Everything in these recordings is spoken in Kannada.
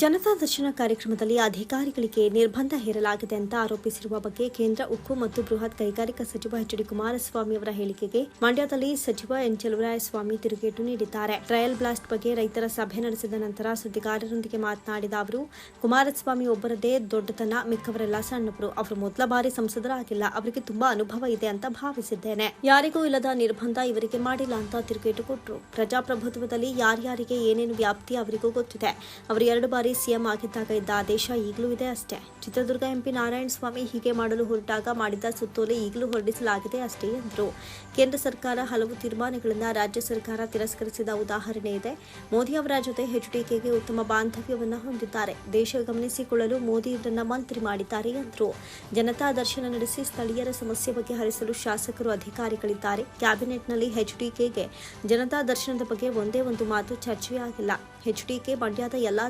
ಜನತಾ ದರ್ಶನ ಕಾರ್ಯಕ್ರಮದಲ್ಲಿ ಅಧಿಕಾರಿಗಳಿಗೆ ನಿರ್ಬಂಧ ಹೇರಲಾಗಿದೆ ಅಂತ ಆರೋಪಿಸಿರುವ ಬಗ್ಗೆ ಕೇಂದ್ರ ಉಕ್ಕು ಮತ್ತು ಬೃಹತ್ ಕೈಗಾರಿಕಾ ಸಚಿವ ಎಚ್ ಡಿ ಕುಮಾರಸ್ವಾಮಿ ಅವರ ಹೇಳಿಕೆಗೆ ಮಂಡ್ಯದಲ್ಲಿ ಸಚಿವ ಎನ್ ಚಲುವರಾಯಸ್ವಾಮಿ ತಿರುಗೇಟು ನೀಡಿದ್ದಾರೆ. ಟ್ರಯಲ್ ಬ್ಲಾಸ್ಟ್ ಬಗ್ಗೆ ರೈತರ ಸಭೆ ನಡೆಸಿದ ನಂತರ ಸುದ್ದಿಗಾರರೊಂದಿಗೆ ಮಾತನಾಡಿದ ಅವರು, ಕುಮಾರಸ್ವಾಮಿ ಒಬ್ಬರದೇ ದೊಡ್ಡತನ ಮಿಕ್ಕವರೆಲ್ಲ ಸಣ್ಣವರು ಅವರು ಮೊದಲ ಬಾರಿ ಸಂಸದರಾಗಿಲ್ಲ. ಅವರಿಗೆ ತುಂಬಾ ಅನುಭವ ಇದೆ ಅಂತ ಭಾವಿಸಿದ್ದೇನೆ. ಯಾರಿಗೂ ಇಲ್ಲದ ನಿರ್ಬಂಧ ಇವರಿಗೆ ಮಾಡಿಲ್ಲ ಅಂತ ತಿರುಗೇಟು ಕೊಟ್ಟರು. ಪ್ರಜಾಪ್ರಭುತ್ವದಲ್ಲಿ ಯಾರ್ಯಾರಿಗೆ ಏನೇನು ವ್ಯಾಪ್ತಿ ಅವರಿಗೂ ಗೊತ್ತಿದೆ. ಅವರು ಎರಡು ಬಾರಿ ಸಿಎಂ ಆಗಿದ್ದಾಗ ಇದ್ದ ಆದೇಶ ಈಗಲೂ ಇದೆ ಅಷ್ಟೇ. ಚಿತ್ರದುರ್ಗ ಎಂಪಿ ನಾರಾಯಣ ಸ್ವಾಮಿ ಹೀಗೆ ಮಾಡಲು ಹೊರಟಾಗ ಮಾಡಿದ್ದ ಸುತ್ತೋಲೆ ಈಗಲೂ ಹೊರಡಿಸಲಾಗಿದೆ ಅಷ್ಟೇ ಎಂದರು. ಕೇಂದ್ರ ಸರ್ಕಾರ ಹಲವು ತೀರ್ಮಾನಗಳನ್ನು ರಾಜ್ಯ ಸರ್ಕಾರ ತಿರಸ್ಕರಿಸಿದ ಉದಾಹರಣೆ ಇದೆ. ಮೋದಿ ಅವರ ಜೊತೆ ಹೆಚ್ಡಿಕೆಗೆ ಉತ್ತಮ ಬಾಂಧವ್ಯವನ್ನು ಹೊಂದಿದ್ದಾರೆ. ದೇಶ ಗಮನಿಸಿಕೊಳ್ಳಲು ಮೋದಿ ಇದನ್ನು ಮಂತ್ರಿ ಮಾಡಿದ್ದಾರೆ ಎಂದರು. ಜನತಾ ದರ್ಶನ ನಡೆಸಿ ಸ್ಥಳೀಯರ ಸಮಸ್ಯೆ ಬಗ್ಗೆ ಹರಿಸಲು ಶಾಸಕರು ಅಧಿಕಾರಿಗಳಿದ್ದಾರೆ. ಕ್ಯಾಬಿನೆಟ್ನಲ್ಲಿ ಹೆಚ್ಡಿಕೆಗೆ ಜನತಾ ದರ್ಶನದ ಬಗ್ಗೆ ಒಂದೇ ಒಂದು ಮಾತು ಚರ್ಚೆಯಾಗಿಲ್ಲ. ಹೆಚ್ಡಿಕೆ ಮಂಡ್ಯದ ಎಲ್ಲಾ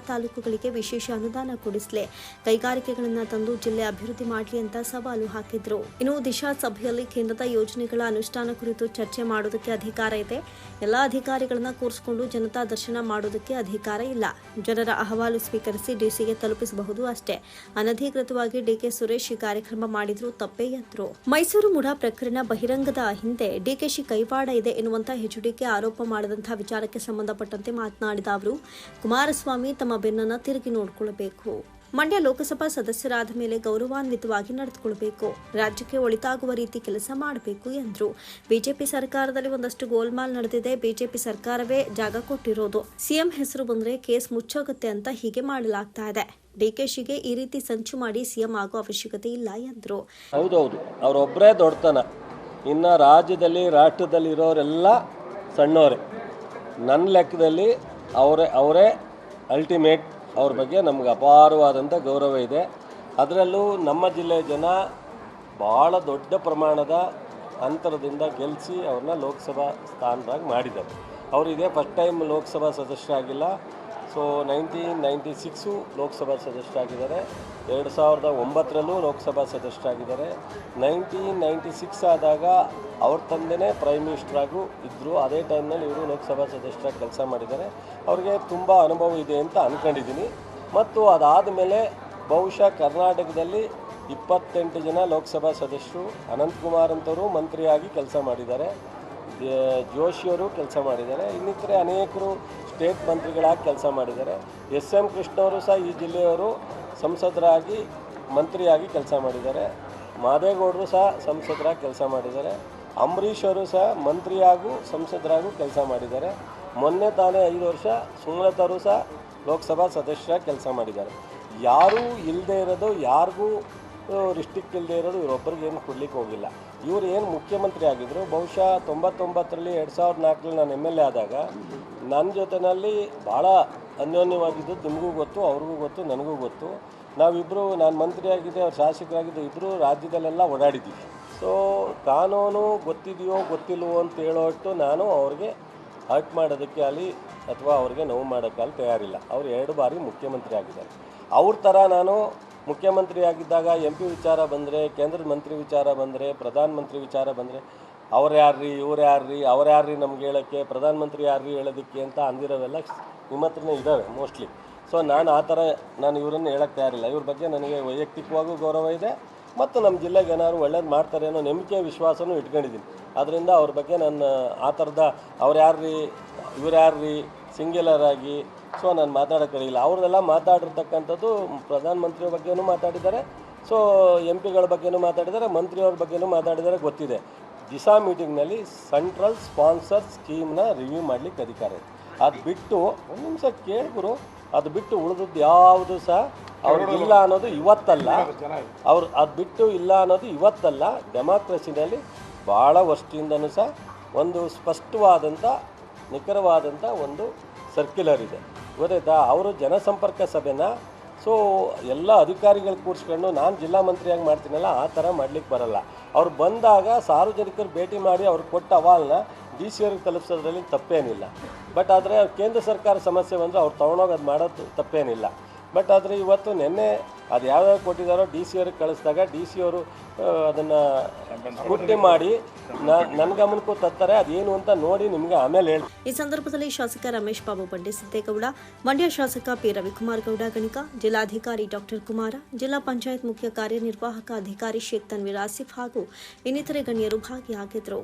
ತಾಲೂಕುಗಳಿಗೆ ವಿಶೇಷ ಅನುದಾನ ಕೊಡಿಸಲಿ. ಕೈಗಾರಿಕೆಗಳನ್ನು ತಂದು ಜಿಲ್ಲೆ ಅಭಿವೃದ್ಧಿ ಮಾಡಲಿ ಅಂತ ಸವಾಲು ಹಾಕಿದ್ರು. ಇನ್ನು ದಿಶಾ ಸಭೆಯಲ್ಲಿ ಕೇಂದ್ರದ ಯೋಜನೆಗಳ ಅನುಷ್ಠಾನ ಕುರಿತು ಚರ್ಚೆ ಮಾಡೋದಕ್ಕೆ ಅಧಿಕಾರ ಇದೆ. ಎಲ್ಲಾ ಅಧಿಕಾರಿಗಳನ್ನ ಕೂರಿಸಿಕೊಂಡು ಜನತಾ ದರ್ಶನ ಮಾಡೋದಕ್ಕೆ ಅಧಿಕಾರ ಇಲ್ಲ. ಜನರ ಅಹವಾಲು ಸ್ವೀಕರಿಸಿ ಡಿಸಿಗೆ ತಲುಪಿಸಬಹುದು ಅಷ್ಟೇ. ಅನಧಿಕೃತವಾಗಿ ಡಿಕೆ ಸುರೇಶ್ ಈ ಕಾರ್ಯಕ್ರಮ ಮಾಡಿದ್ರು ತಪ್ಪೇ ಎಂದರು. ಮೈಸೂರು ಮುಡಾ ಪ್ರಕರಣ ಬಹಿರಂಗದ ಹಿಂದೆ ಡಿಕೆಶಿ ಕೈವಾಡ ಇದೆ ಎನ್ನುವಂತಹ ಎಚ್ಡಿಕೆ ಆರೋಪ ಮಾಡಿದಂತಹ ವಿಚಾರಕ್ಕೆ ಸಂಬಂಧಪಟ್ಟಂತೆ ಮಾತನಾಡಿದ ಅವರು, ಕುಮಾರಸ್ವಾಮಿ ತಮ್ಮ ಬೆನ್ನನ್ನ ತಿರುಗಿ ನೋಡಿಕೊಳ್ಳಬೇಕು ಮಂಡ್ಯ ಲೋಕಸಭಾ ಸದಸ್ಯರಾದ ಮೇಲೆ ಗೌರವಾನ್ವಿತವಾಗಿ ನಡೆದುಕೊಳ್ಬೇಕು. ರಾಜ್ಯಕ್ಕೆ ಒಳಿತಾಗುವ ರೀತಿ ಕೆಲಸ ಮಾಡಬೇಕು ಎಂದರು. ಬಿಜೆಪಿ ಸರ್ಕಾರದಲ್ಲಿ ಒಂದಷ್ಟು ಗೋಲ್ಮಾಲ್ ನಡೆದಿದೆ. ಬಿಜೆಪಿ ಸರ್ಕಾರವೇ ಜಾಗ ಕೊಟ್ಟಿರೋದು. ಸಿಎಂ ಹೆಸರು ಬಂದ್ರೆ ಕೇಸ್ ಮುಚ್ಚೋಗುತ್ತೆ ಅಂತ ಹೀಗೆ ಮಾಡಲಾಗ್ತಾ ಇದೆ. ಡಿಕೆಶಿಗೆ ಈ ರೀತಿ ಸಂಚು ಮಾಡಿ ಸಿಎಂ ಆಗೋ ಅವಶ್ಯಕತೆ ಇಲ್ಲ ಎಂದರು. ಹೌದೌದು. ಅವರೊಬ್ಬರೇ ದೊಡ್ಡತನ. ಇನ್ನ ರಾಜ್ಯದಲ್ಲಿ, ರಾಷ್ಟ್ರದಲ್ಲಿ ಇರೋರೆಲ್ಲ ಸಣ್ಣವರೇ. ನನ್ನ ಲೆಕ್ಕದಲ್ಲಿ ಅವರೇ ಅವರೇ ಅಲ್ಟಿಮೇಟ್ ಅವ್ರ ಬಗ್ಗೆ ನಮ್ಗೆ ಅಪಾರವಾದಂಥ ಗೌರವ ಇದೆ. ಅದರಲ್ಲೂ ನಮ್ಮ ಜಿಲ್ಲೆಯ ಜನ ಭಾಳ ದೊಡ್ಡ ಪ್ರಮಾಣದ ಅಂತರದಿಂದ ಗೆಲ್ಲಿಸಿ ಅವ್ರನ್ನ ಲೋಕಸಭಾ ಸ್ಥಾನದಾಗ ಮಾಡಿದ್ದಾರೆ. ಅವರು ಇದೇ first time Lok Sabha ಸದಸ್ಯರಾಗಿಲ್ಲ. So nineteen ninety six Lok Sabha ಸದಸ್ಯರಾಗಿದ್ದಾರೆ ಎರಡು ಸಾವಿರದ ಒಂಬತ್ತರಲ್ಲೂ ಲೋಕಸಭಾ ಸದಸ್ಯರಾಗಿದ್ದಾರೆ ನೈನ್ಟೀನ್ ನೈಂಟಿ ಸಿಕ್ಸ್ ಆದಾಗ ಅವ್ರ ತಂದೆನೇ ಪ್ರೈಮ್ ಮಿನಿಸ್ಟ್ರಾಗೂ ಇದ್ದರು ಅದೇ ಟೈಮ್ನಲ್ಲಿ ಇವರು ಲೋಕಸಭಾ ಸದಸ್ಯರಾಗಿ ಕೆಲಸ ಮಾಡಿದ್ದಾರೆ. ಅವ್ರಿಗೆ ತುಂಬ ಅನುಭವ ಇದೆ ಅಂತ ಅಂದ್ಕೊಂಡಿದ್ದೀನಿ ಮತ್ತು ಅದಾದ ಮೇಲೆ ಬಹುಶಃ ಕರ್ನಾಟಕದಲ್ಲಿ ಇಪ್ಪತ್ತೆಂಟು ಜನ ಲೋಕಸಭಾ ಸದಸ್ಯರು, ಅನಂತಕುಮಾರ್ ಅಂತವರು ಮಂತ್ರಿಯಾಗಿ ಕೆಲಸ ಮಾಡಿದ್ದಾರೆ. ಜೋಶಿಯವರು ಕೆಲಸ ಮಾಡಿದ್ದಾರೆ. ಇನ್ನಿತರೆ ಅನೇಕರು ಸ್ಟೇಟ್ ಮಂತ್ರಿಗಳಾಗಿ ಕೆಲಸ ಮಾಡಿದ್ದಾರೆ. ಎಸ್ ಎಂ ಕೃಷ್ಣವರು ಸಹ ಈ ಜಿಲ್ಲೆಯವರು ಸಂಸದರಾಗಿ, ಮಂತ್ರಿಯಾಗಿ ಕೆಲಸ ಮಾಡಿದ್ದಾರೆ. ಮಾದೇಗೌಡರು ಸಹ ಸಂಸದರಾಗಿ ಕೆಲಸ ಮಾಡಿದ್ದಾರೆ. ಅಂಬರೀಷ್ ಅವರು ಸಹ ಮಂತ್ರಿಯಾಗೂ ಸಂಸದರಾಗೂ ಕೆಲಸ ಮಾಡಿದ್ದಾರೆ. ಮೊನ್ನೆ ತಾನೇ ಐದು ವರ್ಷ ಸುಮಲತಾರು ಸಹ ಲೋಕಸಭಾ ಸದಸ್ಯರಾಗಿ ಕೆಲಸ ಮಾಡಿದ್ದಾರೆ. ಯಾರೂ ಇಲ್ಲದೆ ಇರೋದು, ಯಾರಿಗೂ ರಿಸ್ಟಿಕ್ ಇಲ್ಲದೆ ಇರೋದು ಇವರೊಬ್ಬರಿಗೆ ಏನು ಕೊಡ್ಲಿಕ್ಕೆ ಹೋಗಿಲ್ಲ. ಇವರು ಏನು ಮುಖ್ಯಮಂತ್ರಿ ಆಗಿದ್ದರು ಬಹುಶಃ ತೊಂಬತ್ತೊಂಬತ್ತರಲ್ಲಿ ಎರಡು ಸಾವಿರದ ನಾಲ್ಕರಲ್ಲಿ ನಾನು ಎಂ ಎಲ್ ಎ ಆದಾಗ ನನ್ನ ಜೊತೆಯಲ್ಲಿ ಭಾಳ ಅನ್ಯೋನ್ಯವಾಗಿದ್ದು ನಿಮಗೂ ಗೊತ್ತು, ಅವ್ರಿಗೂ ಗೊತ್ತು, ನನಗೂ ಗೊತ್ತು. ನಾವಿಬ್ಬರು ನಾನು ಮಂತ್ರಿಯಾಗಿದ್ದೆ ಅವ್ರು ಶಾಸಕರಾಗಿದ್ದೆ ಇಬ್ಬರು ರಾಜ್ಯದಲ್ಲೆಲ್ಲ ಓಡಾಡಿದ್ದೀವಿ. ಸೊ ಕಾನೂನು ಗೊತ್ತಿದೆಯೋ ಗೊತ್ತಿಲ್ವೋ ಅಂತ ಹೇಳೋಷ್ಟು ನಾನು ಅವ್ರಿಗೆ ಹರ್ಟ್ ಮಾಡೋದಕ್ಕೆ ಅಲ್ಲಿ ಅಥವಾ ಅವ್ರಿಗೆ ನೋವು ಮಾಡೋಕ್ಕೆ ಅಲ್ಲಿ ತಯಾರಿಲ್ಲ. ಅವ್ರು ಎರಡು ಬಾರಿ ಮುಖ್ಯಮಂತ್ರಿ ಆಗಿದ್ದಾರೆ. ಅವ್ರ ಥರ ನಾನು ಮುಖ್ಯಮಂತ್ರಿ ಆಗಿದ್ದಾಗ ಎಂ ಪಿ ವಿಚಾರ ಬಂದರೆ ಕೇಂದ್ರದ ಮಂತ್ರಿ ವಿಚಾರ ಬಂದರೆ ಪ್ರಧಾನಮಂತ್ರಿ ವಿಚಾರ ಬಂದರೆ, ಅವ್ರು ಯಾರ್ರಿ, ಇವ್ರು ಯಾರ್ರಿ, ಅವ್ರು ಯಾರ್ರಿ ನಮ್ಗೆ ಹೇಳೋಕ್ಕೆ ಪ್ರಧಾನಮಂತ್ರಿ ಯಾರ್ರಿ ಹೇಳೋದಕ್ಕೆ ಅಂತ ಅಂದಿರೋವೆಲ್ಲ ನಿಮ್ಮ ಹತ್ರನೇ ಇದ್ದಾವೆ ಮೋಸ್ಟ್ಲಿ. ಸೊ ನಾನು ಆ ಥರ ನಾನು ಇವರನ್ನು ಹೇಳಕ್ಕೆ ತಯಾರಿಲ್ಲ. ಇವ್ರ ಬಗ್ಗೆ ನನಗೆ ವೈಯಕ್ತಿಕವಾಗೂ ಗೌರವ ಇದೆ ಮತ್ತು ನಮ್ಮ ಜಿಲ್ಲೆಗೆ ಏನಾದ್ರು ಒಳ್ಳೇದು ಮಾಡ್ತಾರೆ ಅನ್ನೋ ನಂಬಿಕೆ ವಿಶ್ವಾಸನೂ ಇಟ್ಕೊಂಡಿದ್ದೀನಿ. ಅದರಿಂದ ಅವ್ರ ಬಗ್ಗೆ ನಾನು ಆ ಥರದ ಅವ್ರು ಯಾರ್ರಿ, ಇವ್ರು ಯಾರ್ರಿ ಸಿಂಗ್ಯುಲರ್ ಆಗಿ ಸೊ ನಾನು ಮಾತಾಡೋಕ್ಕೆ ಕಡೆಯಿಲ್ಲ ಅವ್ರನ್ನೆಲ್ಲ ಮಾತಾಡಿರ್ತಕ್ಕಂಥದ್ದು ಪ್ರಧಾನಮಂತ್ರಿಯ ಬಗ್ಗೆನೂ ಮಾತಾಡಿದ್ದಾರೆ ಸೊ ಎಂ ಪಿಗಳ ಬಗ್ಗೆನೂ ಮಾತಾಡಿದ್ದಾರೆ, ಮಂತ್ರಿಯವ್ರ ಬಗ್ಗೆನೂ ಮಾತಾಡಿದ್ದಾರೆ, ಗೊತ್ತಿದೆ. ದಿಸಾ ಮೀಟಿಂಗ್ನಲ್ಲಿ ಸೆಂಟ್ರಲ್ ಸ್ಪಾನ್ಸರ್ ಸ್ಕೀಮ್ನ ರಿವ್ಯೂ ಮಾಡಲಿಕ್ಕೆ ಅಧಿಕಾರ ಇದೆ. ಅದು ಬಿಟ್ಟು, ಒಂದು ನಿಮಿಷ ಕೇಳಿದ್ರು ಅದು ಬಿಟ್ಟು ಉಳಿದದ್ದು ಯಾವುದು ಸಹ ಅವ್ರಿಗೆ ಇಲ್ಲ ಅನ್ನೋದು ಇವತ್ತಲ್ಲ. ಅವ್ರು, ಅದು ಬಿಟ್ಟು ಇಲ್ಲ ಅನ್ನೋದು ಇವತ್ತಲ್ಲ. ಡೆಮಾಕ್ರಸಿನಲ್ಲಿ ಭಾಳ ವರ್ಷದಿಂದನೂ ಸಹ ಒಂದು ಸ್ಪಷ್ಟವಾದಂಥ ನಿಖರವಾದಂಥ ಒಂದು ಸರ್ಕ್ಯುಲರ್ ಇದೆ. ಗೊತ್ತಾಯ್ತಾ? ಅವರು ಜನಸಂಪರ್ಕ ಸಭೆನ ಸೊ ಎಲ್ಲ ಅಧಿಕಾರಿಗಳು ಕೂರಿಸ್ಕೊಂಡು ನಾನು ಜಿಲ್ಲಾ ಮಂತ್ರಿಯಾಗಿ ಮಾಡ್ತೀನಲ್ಲ, ಆ ಥರ ಮಾಡ್ಲಿಕ್ಕೆ ಬರಲ್ಲ. ಅವ್ರು ಬಂದಾಗ ಸಾರ್ವಜನಿಕರು ಭೇಟಿ ಮಾಡಿ ಅವ್ರು ಕೊಟ್ಟ ಅವಾಲ್ನ ಡಿ ಸಿ ಅವ್ರಿಗೆ ತಲುಪಿಸೋದ್ರಲ್ಲಿ ತಪ್ಪೇನಿಲ್ಲ. ಬಟ್ ಆದರೆ ಕೇಂದ್ರ ಸರ್ಕಾರ ಸಮಸ್ಯೆ ಬಂದರೆ ಅವ್ರು ತೊಗೊಂಡೋಗಿ ಅದು ಮಾಡೋದು ತಪ್ಪೇನಿಲ್ಲ. ಬಟ್ ಆದರೆ ಇವತ್ತು ನಿನ್ನೆ ಅದು ಯಾವ್ಯಾವ ಕೊಟ್ಟಿದ್ದಾರೋ ಡಿ ಸಿ ಅವ್ರಿಗೆ ಕಳಿಸಿದಾಗ ಡಿ ಸಿ ಅವರು ಅದನ್ನು ಸ್ಕೂಟಿ ಮಾಡಿ ನನ್ನ ಗಮನಕ್ಕೂ ತತ್ತಾರೆ ಅದೇನು ಅಂತ ನೋಡಿ ನಿಮಗೆ ಆಮೇಲೆ ಹೇಳಿ ಈ ಸಂದರ್ಭದಲ್ಲಿ ಶಾಸಕ ರಮೇಶ್ ಬಾಬು ಬಂಡೆ ಸಿದ್ದೇಗೌಡ, ಮಂಡ್ಯ ಶಾಸಕ ಪಿ ರವಿಕುಮಾರ್ ಗೌಡ ಗಣಿಕ, ಜಿಲ್ಲಾಧಿಕಾರಿ ಡಾಕ್ಟರ್ ಕುಮಾರ, ಜಿಲ್ಲಾ ಪಂಚಾಯತ್ ಮುಖ್ಯ ಕಾರ್ಯನಿರ್ವಾಹಕ ಅಧಿಕಾರಿ ಶೇಖ್ ತನ್ವೀರ್ ಆಸಿಫ್ ಹಾಗೂ ಇನ್ನಿತರೆ ಗಣ್ಯರು ಭಾಗಿಯಾಗಿದ್ದರು.